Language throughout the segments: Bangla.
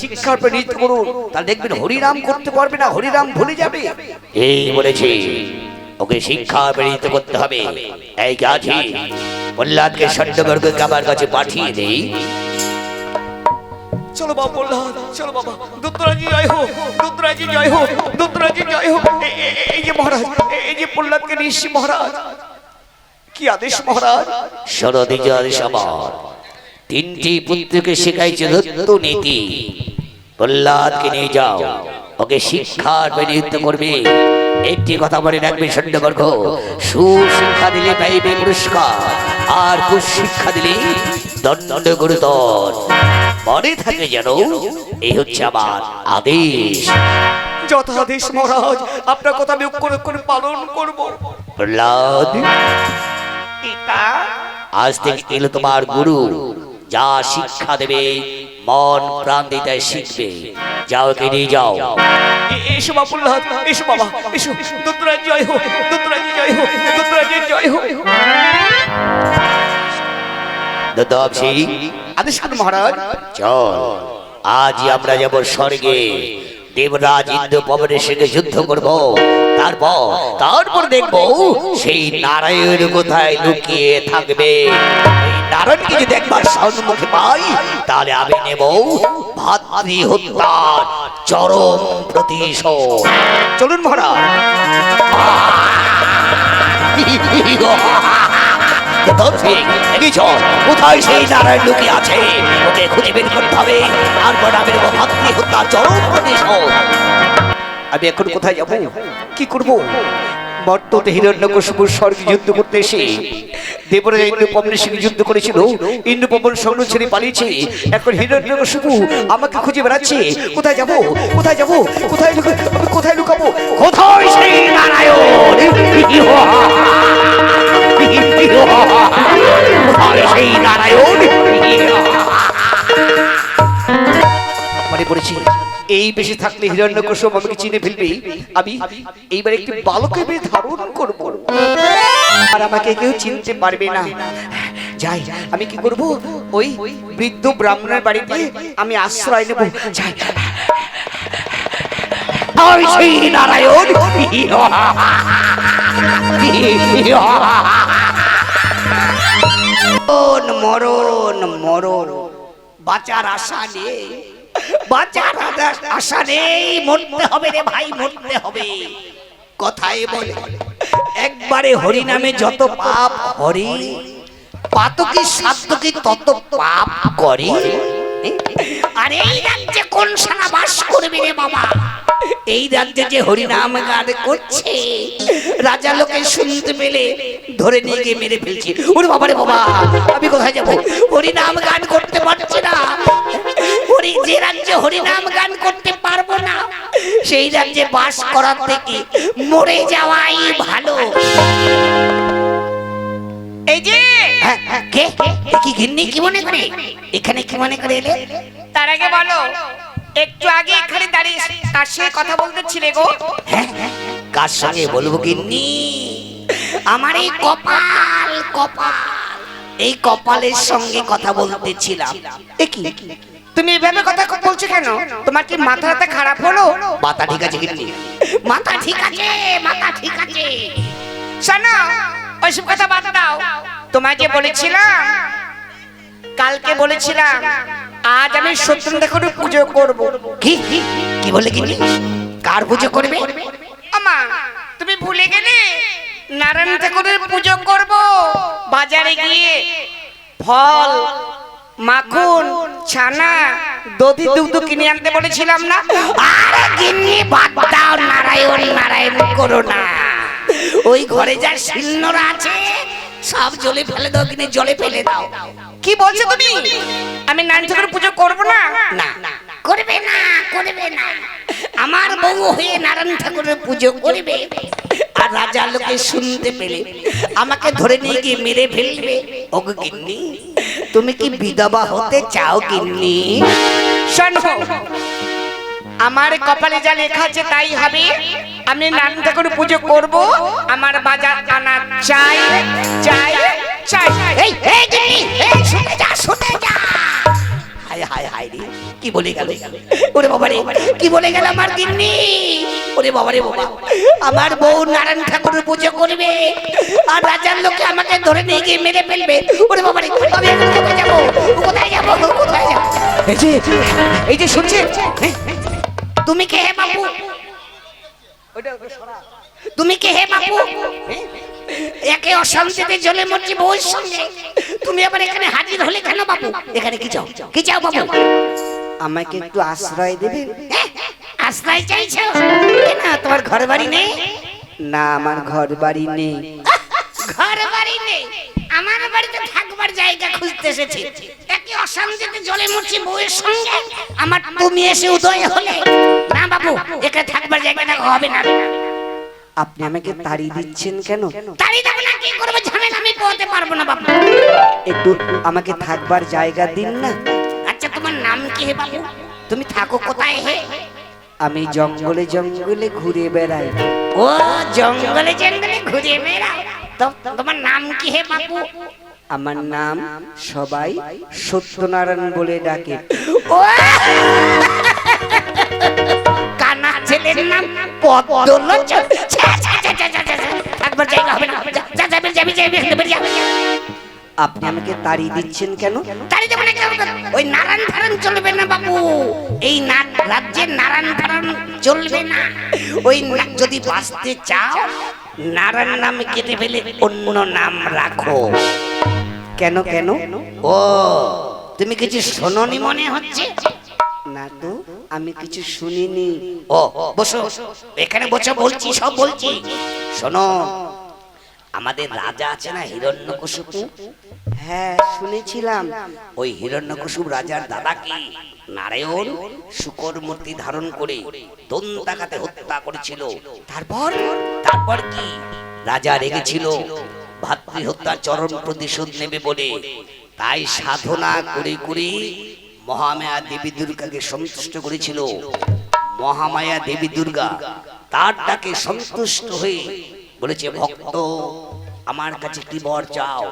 শিক্ষার প্রেরিত করুন। তাহলে দেখবেন হরিনাম করতে পারবে না হরিনাম ভুলে যাবে। এই বলেছি ওকে শিক্ষা প্রেরিত করতে হবে। এই গাছি প্রহ্লাদকে ষণ্ডবর্গকে আমার কাছে পাঠিয়ে দেই। চলো বাবা প্রহ্লাদ চলো বাবা। দত্তরাজি জয় হোক। দত্তরাজি জয় হোক। দত্তরাজি জয় হোক। এই যে মহারাজ এই যে প্রহ্লাদকে নিশ্চি মহারাজ। কি আদেশ মহারাজ? শরদিজার সবার তিনটি পুত্রকে শেখাইছে দত্ত নীতি। প্রহ্লাদকে নিয়ে যাও। ওকে শিক্ষার প্রেরিত করবে। একটি কথা মনে রাখবে ষণ্ডবর্গ সুশিক্ষা দিলে পাইবে পুরস্কার আর কুশিক্ষা দিলে দণ্ড গুরুতর মনে থাকে যেন এই হচ্ছে আমার আদেশ। যথাদেশ মহারাজ আপনার কথা আমি অক্ষরে পালন করব। প্রহ্লাদ আজ থেকে এলো তোমার গুরু যা শিক্ষা দেবে। মন প্রাণ দিতে শিখবে। যাও কে নিয়ে যাও। এসো প্রহ্লাদ এসো বাবা এসো। দত্তরাজ জয় হোক দত্তরাজ জয় হোক দত্তরাজের জয় হোক। আদেশ মহারাজ চল আজ আমরা যাব স্বর্গে। দেবরাজ ইন্দ্র পবনের সঙ্গে যুদ্ধ করব। তারপর তারপর দেখব সেই নারায়ণ কোথায় লুকিয়ে থাকবে। নারায়ণকে যদি একবার সম্মুখে পাই, তাহলে আমি নেব ভাতৃ হত্যার চরম প্রতিশোধ। চলুন চল। কোথায় সেই নারায়ণ লুকিয়ে আছে? ওকে খুঁজে বের করতে হবে। তারপর আমি নেব চরম প্রতিশোধ। আমি এখন কোথায় যাব? কি করব? বর্তমানে হিরণ্যকশিপুর স্বর্গে যুদ্ধ করতে এসে দেবরাজ ইন্দ্র পবনের সঙ্গে যুদ্ধ করেছিল। ইন্দ্র পবন স্বর্ণ ছেড়ে পালিয়েছে। এখন হিরণ্যকশিপু আমাকে খুঁজে বেড়াচ্ছে। কোথায় যাব? কোথায় যাব? কোথায় আমি কোথায় লুকাবো? কোথায় সেই নারায়ণ? মানে পড়েছি এই বেশি থাকলে হিরণ্যকশিপু আমাকে চিনে ফেলবে। আমি এইবার একটি বালকের মেয়ে ধারণ করব। আর আমাকে কেউ চিনতে পারবে না। যাই, আমি কি করব? ওই বৃদ্ধ ব্রাহ্মণের বাড়িতে আমি আশ্রয় নেব। যাই। নারায়ণ মরণ মরণ। বাঁচার আশা নেই বাঁচার আশা নেই মরতে হবে রে ভাই মরতে হবে। কথায় বলে একবারে হরি নামে যত পাপ হরি পাতকি সাতকি তত পাপ করে। আর এই রাজ্যে কোন সারা বাস করবে রে বাবা? এই রাজ্যে যে হরিনাম গান করছে রাজা লোকে শুনতে পেলে ধরে নিয়ে গিয়ে মেরে ফেলছে। ওরে বাবা রে বাবা আমি কোথায় যাব? হরিনাম গান করতে পারছি না। হরি যে রাজ্যে হরিনাম গান করতে পারব না সেই রাজ্যে বাস করার থেকে মরে যাওয়াই ভালো। এই যে হ্যাঁ, হ্যাঁ, কে? কি ঘিন্নি কি মনে করে? এখানে কি মনে করে এলে? তার আগে বলো একটু আগে এখানে দাঁড়িয়ে কার সঙ্গে কথা বলতেছিলে গো? হ্যাঁ, কার সঙ্গে বলব গিন্নি? আমার এই কপাল কপাল। এই কপালের সঙ্গে কথা বলতেছিলাম এ কি? তুমি এভাবে কথা বলছো কেন? তোমার কি মাথা ব্যথা খারাপ হলো? মাথা ঠিক আছে গিন্নি মাথা ঠিক আছে মাথা ঠিক আছে। শোনো ওইসব কথা বাদ দাও। তোমায় যে বলেছিলাম কালকে বলেছিলাম আজ আমি সত্যেন্দ্র করে পুজো করব। কি? কি বলে কি কার পুজো করবে? আমা তুমি ভুলে গেলে নারায়ণ ঠাকুরের পুজো করব। বাজারে গিয়ে ফল মাখন ছানা দধি দুধ কিনে আনতে বলেছিলাম না? আরে গিন্নি বাদ দাও নারায়ণ নারায়ণ করো না। ওই ঘরে যা শিলনোড়া আছে সব জলে ফেলে দাও কিনে জলে ফেলে দাও। কি বলছো তুমি? আমি নারায়ণ ঠাকুরের পুজো করব না? না। করবে না করবে না। আমার বউ হয়ে নারায়ণ ঠাকুরের পুজো করবে আর রাজা লোকে শুনতে পেলে। আমাকে ধরে নিয়ে গিয়ে মেরে ফেলবে। ওগো গিন্নি তুমি কি বিধবা হতে চাও শোনো। আমার কপালে যা লেখা আছে তাই হবে। আমি নারায়ণ করে পুজো করব। আমার বাজার আনা কি বলে গেল। ওরে বাবা রে কি বলে গেল আমার গিন্নি? ওরে বাবা রে বাবা আমার বউ নারায়ণ ঠাকুরের পুজো করবে আর রাজার লোকে আমাকে ধরে নিয়ে গিয়ে মেরে ফেলবে। ওরে বাবা রে আমি এখন কোথায় যাব? কোথায় যাব? কোথায় যাব? এই যে এই যে শুনছেন তুমি কে হে বাবু তুমি কে হে বাবু একে অশান্তিতে জলে মরছি বউয়ের সঙ্গে। তুমি আবার এখানে হাজির হলে কেন বাবু এখানে কি চাও? কি চাও বাবু আমাকে একটু আশ্রয় দেবেন হ্যাঁ? আশ্রয় চাইছো? না তোমার ঘর বাড়ি নেই? না আমার ঘর বাড়ি নেই। ঘর বাড়ি নেই? আমার বাড়িতে থাকবার জায়গা খুঁজতে এসেছি। একে অশান্তিতে জলে মরছি বউয়ের সঙ্গে আমার তুমি এসে উদয় হলে। না বাবু এখানে থাকবার জায়গাটা হবে না। আপনি আমাকে তাড়িয়ে দিচ্ছেন কেন? তাড়িয়ে দেবো না কি করব? ঝামেলা আমি পোহাতে পারব না বাবু। একটু আমাকে থাকবার জায়গা দিন না। তোমার নাম কি হে বাবু? তুমি থাকো কোথায় হে? আমি জঙ্গলে জঙ্গলে ঘুরে বেড়াই। ও জঙ্গলে জঙ্গলে ঘুরে বেড়াও। তোমার নাম কি হে বাবু? আমার নাম সবাই সত্যনারায়ণ বলে ডাকে। ও! কানা ছেলের নাম পদ্মলোচন। থাকবার জায়গা হবে না। যাবি আপনি আমাকে তাড়িয়ে দিচ্ছেন কেন? তাড়িয়ে? ওই নারায়ণ ফারান চলবে না বাবু। এই না- রাজ্যের নারায়ণ ফারান চলবে না। ওই যদি বাঁচতে চাও নারায়ণ নাম কেটে ফেলে অন্য নাম রাখো। কেন কেন? ও তুমি কিছু শোনোনি মনে হচ্ছে? না তো আমি কিছু শুনিনি। ও বসো। এখানে বসে বলছি সব বলছি। শোনো আমাদের রাজা আছে না হিরণ্যকশিপু? হ্যাঁ শুনেছিলাম। ওই হিরণ্যকশুপ রাজার দাদাকে নারায়ণ শুকর মূর্তি ধারণ করে দন্তাকাতে হত্যা করেছিল। তারপর? তারপর কি? রাজা রেগেছিল ভাতৃ চরম প্রতিশোধ নেবে বলে। তাই সাধনা করে করে মহামায়া দেবী দুর্গাকে সন্তুষ্ট করেছিল। মহামায়া দেবী দুর্গা তার ডাকে সন্তুষ্ট হয়ে বলেছে ভক্ত আমার কাছে কি বর চাও?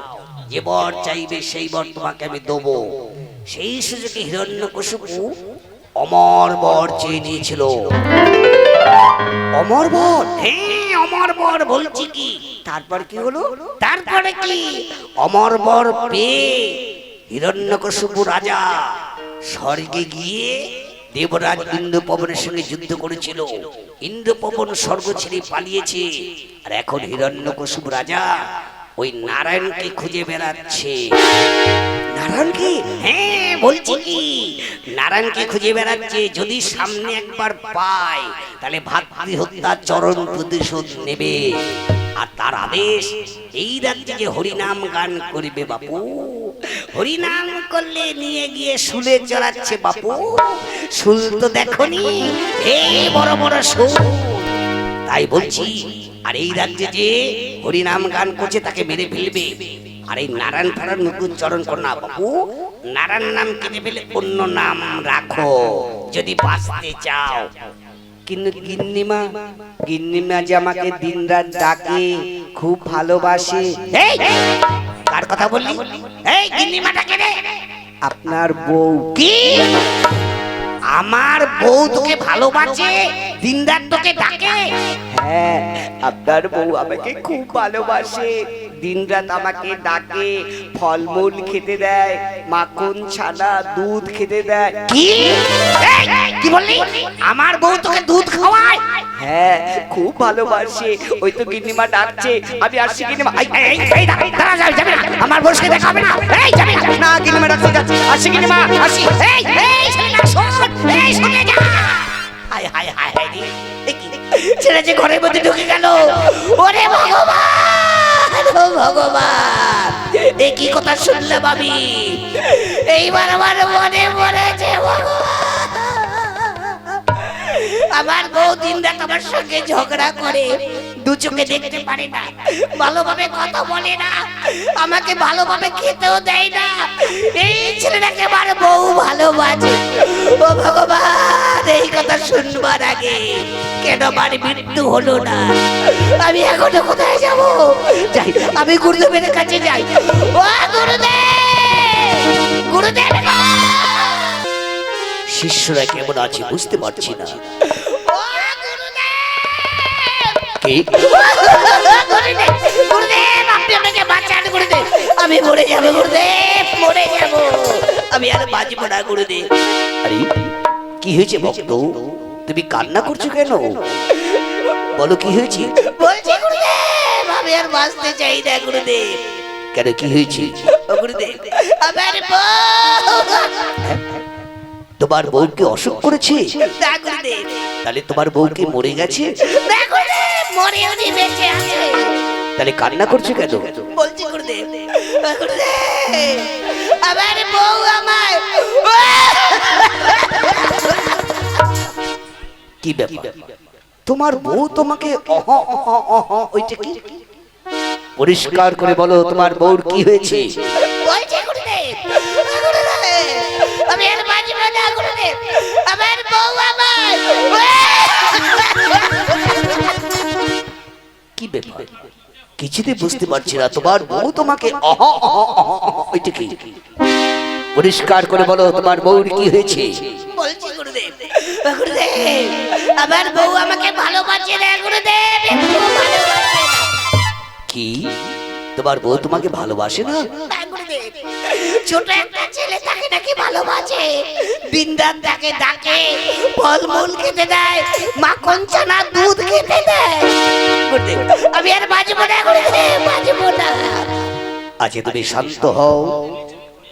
যে বর চাইবে সেই বর তোমাকে আমি দেবো। সেই সুযোগে হিরণ্যকশিপু অমর বর চেয়ে নিয়েছিল। অমর বর? হ্যাঁ অমর বর বলছি কি? তারপর কি হলো? তারপরে কি? অমর বর পেয়ে হিরণ্যকশিপু রাজা স্বর্গে গিয়ে দেবরাজ ইন্দ্রপবনের সঙ্গে যুদ্ধ করেছিল। ইন্দ্রপবন স্বর্গ ছেড়ে পালিয়েছে। আর এখন হিরণ্যকশিপু রাজা ওই নারায়ণকে খুঁজে বেড়াচ্ছে। নারায়ণকে? হ্যাঁ বলছি কি? নারায়ণকে খুঁজে বেড়াচ্ছে যদি সামনে একবার পায় তাহলে ভাতৃ হত্যা চরণ প্রতিশোধ নেবে। আর তার আদেশ এই রাত্রে যে হরিনাম গান করবে বাপু হরিনাম করলে নিয়ে গিয়ে শুলে চড়াচ্ছে বাপু। শুল তো দেখনি এই বড় বড় শুল। তাই বলছি আর এই রাজ্যে যে হরিনাম গান করছে তাকে মেরে ফেলবে। আর এই নারায়ণ ফারায়ণ মুকুট চরণ কর না বাবু, নারায়ণ নাম কেটে ফেলে অন্য নাম রাখো, যদি বাঁচতে চাও। কিন্তু গিন্নিমা গিন্নিমা যে আমাকে দিনরাত ডাকে, খুব ভালোবাসে। এই কার কথা বললি? এই গিন্নিমাটাকে রে। আপনার বউ কি? আমার বউ তোকে ভালোবাসে, দিনরাত তোকে ডাকে। হ্যাঁ আপনার বউ আমাকে খুব ভালোবাসে। দিনরাত আমাকে ডাকে ফলমূল খেতে দেয় মাখন ছানা দুধ খেতে দেয়। কি? কি বললি? আমার বউ তোকে দুধ খাওয়ায়? হ্যাঁ খুব ভালোবাসে। ওই তো গিন্নিমা ডাকছে। আমি আসছি গিন্নিমা। এই, এই, এই, দাঁড়া, দাঁড়া, যাবি, যাবি। না। আমার বউর সাথে দেখা হবে না। এই যাবি না। গিন্নিমা ডাকছে যাচ্ছি। আসছি গিন্নিমা আসি এই, এই, শোন, এই, শুনে যা। হায়, হায়, হায়, হায় রে। ছেলে যে ঘরের মধ্যে ঢুকে গেল। ওরে ভগবান, ও ভগবান কি কথা শুনলাম আমি? এইবার আমার মনে ভগবান। আমার বউ দিন রাত আমার সঙ্গে ঝগড়া করে, দু চোখে দেখতে পারে না, ভালোভাবে কথা বলে না, আমাকে ভালোভাবে খেতেও দেয় না। এই ছেলেটাকে আমার বউ ভালোবাসে। ও ভগবান কথা শুনবার আগে কেন আমার মৃত্যু হলো না? আমি এখনও কোথায় যাব? যাই আমি গুরুদেবের কাছে যাই। ও গুরুদেব! গুরুদেব শিষ্যরা কেমন আছে বুঝতে পারছি না। আমি মরে যাব গুরুদেব মরে যাব। আমি আর বাঁচবো না গুরুদেব। আরে কি হয়েছে ভক্ত? তুমি কান্না করছ কেন? বলো কি হয়েছে? বলছি গুরুদেব আমি আর বাঁচতে চাই না গুরুদেব। কেন কি হয়েছে? গুরুদেব আমার তোমার বউকে অসুখ করেছে? না গুরুদেব। তাহলে তোমার বউকে মরে গেছে? না গুরুদেব মরে উনি বেঁচে আছে। তাহলে কান্না করছ কেন? বলছি গুরুদেব গুরুদেব। আমার বউ আমার কি ব্যাপার? তোমার বউ তোমাকে অহ অহ অহ ওইটা কি? পরিষ্কার করে বলো তোমার বউর কি হয়েছে? বলছি গুরুদেব ও গুরুদেব আমি আর বাঁচবো না গুরুদেব আমার বউ আমার কি ব্যাপার? কিছুতে বুঝতে পারছি না তোমার বউ তোমাকে ওইটা কি? পরিষ্কার করে বলো তোমার বউর কি হয়েছে? বলছি গুরুদেব গুরুদেব আমার বউ আমাকে ভালোবাসে না গুরুদেব কি? তোমার বউ তোমাকে ভালোবাসে না? না ছোট একটা ছেলে তাকে নাকি ভালোবাসে। বিন্দান তাকে ডাকে ফলমূল খেতে দেয় মাখন চানা দুধ খেতে দেয়। গুরুদেব আমি আর বাঁচবো না বাঁচবো না। আচ্ছা তুমি শান্ত হও।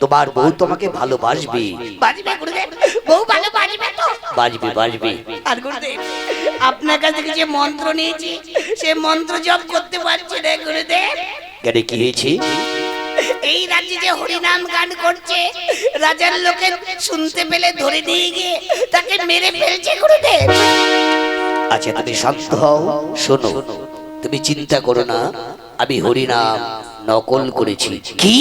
তোমার বউ তোমাকে ভালোবাসবে। বাঁচবে গুরুদেব। বউ তো। আর গুরুদেব আপনার কাছ থেকে যে মন্ত্র নিয়েছি সে মন্ত্র জপ করতে পারছি না গুরুদেব। কেন কি হয়েছে? এই রাজ্যে যে হরিনাম গান করছে রাজার লোকে শুনতে পেলে ধরে নিয়ে গিয়ে তাকে মেরে ফেলছে গুরুদেব। আচ্ছা তুমি শান্ত হও। শোনো তুমি চিন্তা করো না। আমি হরিনাম নকল করেছি। কি?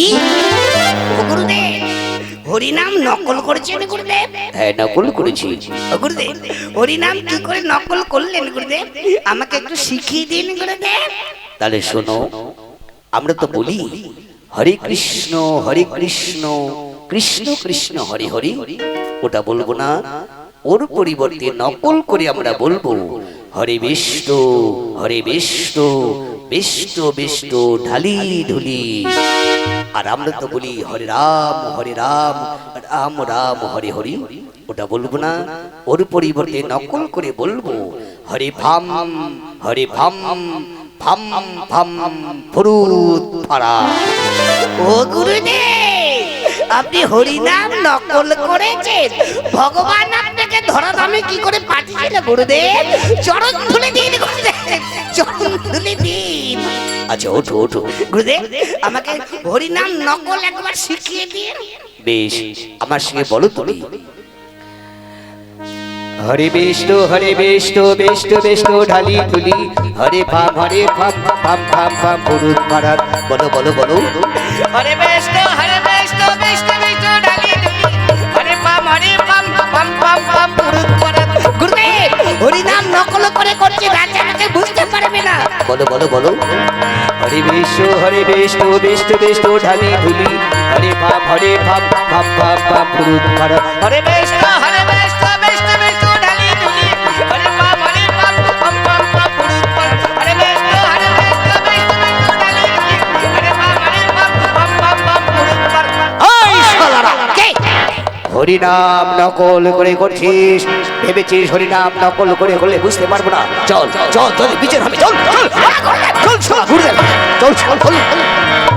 হরিনাম নকল করছেন গুরুদেব? হ্যাঁ নকল করেছি। গুরুদেব হরিনাম কি করে নকল করলেন গুরুদেব? আমাকে একটু শিখিয়ে দিন গুরুদেব। তাহলে শোনো আমরা তো বলি হরে কৃষ্ণ হরে কৃষ্ণ কৃষ্ণ কৃষ্ণ হরে হরে। ওটা বলব না। ওর পরিবর্তে নকল করে আমরা বলব, হরে বিষ্ণু হরে বিষ্ণু বিষ্ণু বিষ্ণু, ঢালি, ঢুলি। আর আমরা তো বলি, হরে রাম হরে রাম রাম রাম, হরে হরি। ওটা বলব না ওর পরিবর্তে নকল করে বলব, হরে ভাম হরে ভাম ভাম ভাম ফুরুত ফারা ও গুরুদেব, আপনি হরিনাম নকল করেছেন, ভগবান আপনাকে ধরা দামে কি করে পাঠিয়েছিল গুরুদেব? চরণ ধুলে দিন গুরুদেব চরণ ধুলে দিন। আচ্ছা ওঠো ওঠো। গুরুদেব আমাকে হরিনাম নকল একবার শিখিয়ে দিন। বেশ আমার সঙ্গে বলো তুমি। হরে বিষ্ণু হরে বিষ্ণু বিষ্ণু বিষ্ণু ঢালি তুলি হরে ফাম হরে ফাম ফাম ফাম ফাম ফুরুত ফারাত বলো বলো বলো। হরে বিষ্ণু হরে বিষ্ণু করে করছি বাচ্চা আমাকে বুঝতে পারবে না। বলো বলো বলো। হরে বিষ্ণু হরে বিষ্ণু বিষ্ণু বিষ্ণু ঢালি ধুলি হরে ভাব হরে ভাব ভাব ভাব ভাব হরে বিষ্ণু হরিনাম নকল করে করছিস ভেবেছিস হরিনাম নকল করে হলে বুঝতে পারব না চল চল চল বিচার চল চল চল চল চল চল চল চল